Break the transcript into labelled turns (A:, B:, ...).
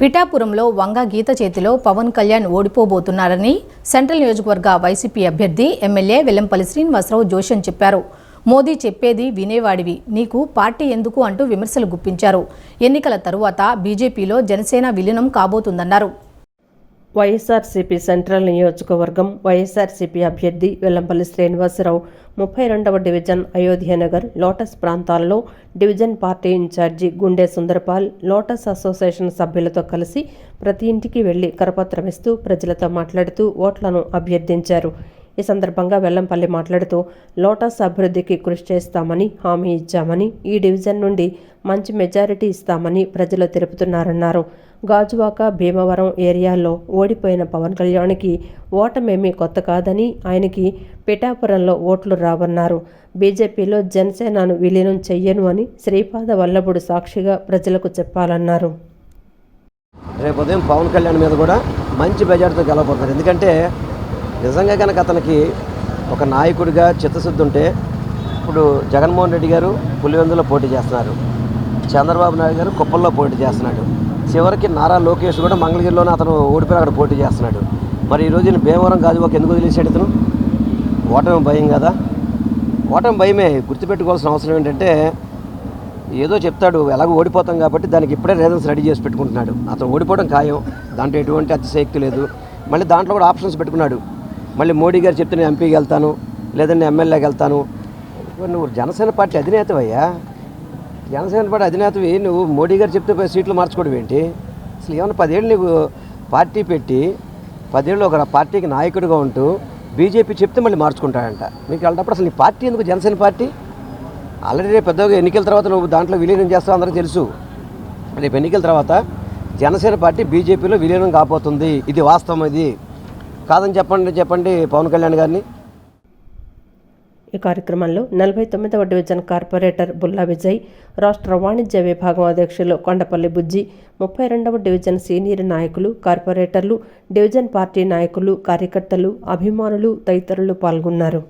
A: పిఠాపురంలో వంగ గీత చేతిలో పవన్ కళ్యాణ్ ఓడిపోబోతున్నారని సెంట్రల్ నియోజకవర్గ వైసీపీ అభ్యర్థి ఎమ్మెల్యే వెల్లంపల్లి శ్రీనివాసరావు జోషన్ చెప్పారు. మోదీ చెప్పేది వినేవాడివి. నీకు పార్టీ ఎందుకు అంటూ విమర్శలు గుప్పించారు. ఎన్నికల తరువాత బీజేపీలో జనసేన విలీనం కాబోతుందన్నారు.
B: వైఎస్ఆర్సీపీ సెంట్రల్ నియోజకవర్గం వైఎస్ఆర్సీపీ అభ్యర్థి వెల్లంపల్లి శ్రీనివాసరావు ముప్పై రెండవ డివిజన్ అయోధ్యనగర్ లోటస్ ప్రాంతాల్లో division party incharge Gunde Sundarpal Lotus association సభ్యులతో కలిసి ప్రతి ఇంటికి వెళ్ళి కరపత్రం ఇస్తూ ప్రజలతో మాట్లాడుతూ ఓట్లను అభ్యర్థించారు. ఈ సందర్భంగా వెల్లంపల్లి మాట్లాడుతూ లోటస్ అభివృద్ధికి కృషి చేస్తామని హామీ ఇచ్చామని ఈ డివిజన్ నుండి మంచి మెజారిటీ ఇస్తామని ప్రజలు తెలుపుతున్నారన్నారు. గాజువాక భీమవరం ఏరియాలో ఓడిపోయిన పవన్ కళ్యాణ్కి ఓటమేమీ కొత్త కాదని ఆయనకి పిఠాపురంలో ఓట్లు రావన్నారు. బీజేపీలో జనసేనను విలీనం చెయ్యను అని శ్రీపాద వల్లభుడు సాక్షిగా ప్రజలకు చెప్పాలన్నారు.
C: రేపు ఉదయం పవన్ కళ్యాణ్ మీద కూడా మంచి మెజార్టీతో గెలవబోతున్నారు. ఎందుకంటే నిజంగా కనుక అతనికి ఒక నాయకుడిగా చిత్తశుద్ధి ఉంటే ఇప్పుడు జగన్మోహన్ రెడ్డి గారు పులివెందులో పోటీ చేస్తున్నారు. చంద్రబాబు నాయుడు గారు కుప్పల్లో పోటీ చేస్తున్నాడు. చివరికి నారా లోకేష్ కూడా మంగళగిరిలోనే అతను ఓడిపోయి అక్కడ పోటీ చేస్తున్నాడు. మరి ఈ రోజు ఈయన భీమవరం గాజువాక ఎందుకు వదిలేసాడు ఇతను? ఓటమి భయం కదా? ఓటమి భయమే. గుర్తుపెట్టుకోవాల్సిన అవసరం ఏంటంటే ఏదో చెప్తాడు ఎలాగో ఓడిపోతాం కాబట్టి దానికి ఇప్పుడే రీజన్స్ రెడీ చేసి పెట్టుకుంటున్నాడు. అతను ఓడిపోవడం ఖాయం. దాంట్లో ఎటువంటి అతిశయక్తి లేదు. మళ్ళీ దాంట్లో కూడా ఆప్షన్స్ పెట్టుకున్నాడు. మళ్ళీ మోడీ గారు చెప్తే నేను ఎంపీకి వెళ్తాను లేదంటే ఎమ్మెల్యేకి వెళ్తాను. ఇప్పుడు నువ్వు జనసేన పార్టీ అధినేతవయ్యా జనసేన పార్టీ అధినేతవి నువ్వు మోడీ గారు చెప్తే సీట్లు మార్చుకోవడం ఏంటి? అసలు ఏమన్నా పదేళ్ళు నువ్వు పార్టీ పెట్టి పదేళ్ళు ఒక పార్టీకి నాయకుడిగా ఉంటూ బీజేపీ చెప్తే మళ్ళీ మార్చుకుంటాడంట. మీకు వెళ్ళినప్పుడు అసలు నీ పార్టీ ఎందుకు జనసేన పార్టీ? ఆల్రెడీ రేపు పెద్దగా ఎన్నికల తర్వాత నువ్వు దాంట్లో విలీనం చేస్తావు అందరికీ తెలుసు. రేపు ఎన్నికల తర్వాత జనసేన పార్టీ బీజేపీలో విలీనం కాబోతుంది. ఇది వాస్తవం ఇది. కాదని చెప్పండి చెప్పండి పవన్ కళ్యాణ్ గారిని.
B: ఈ కార్యక్రమంలో నలభై తొమ్మిదవ డివిజన్ కార్పొరేటర్ బుల్లా విజయ్ రాష్ట్ర వాణిజ్య విభాగం అధ్యక్షులు కొండపల్లి బుజ్జి ముప్పై రెండవ డివిజన్ సీనియర్ నాయకులు కార్పొరేటర్లు డివిజన్ పార్టీ నాయకులు కార్యకర్తలు అభిమానులు తదితరులు పాల్గొన్నారు.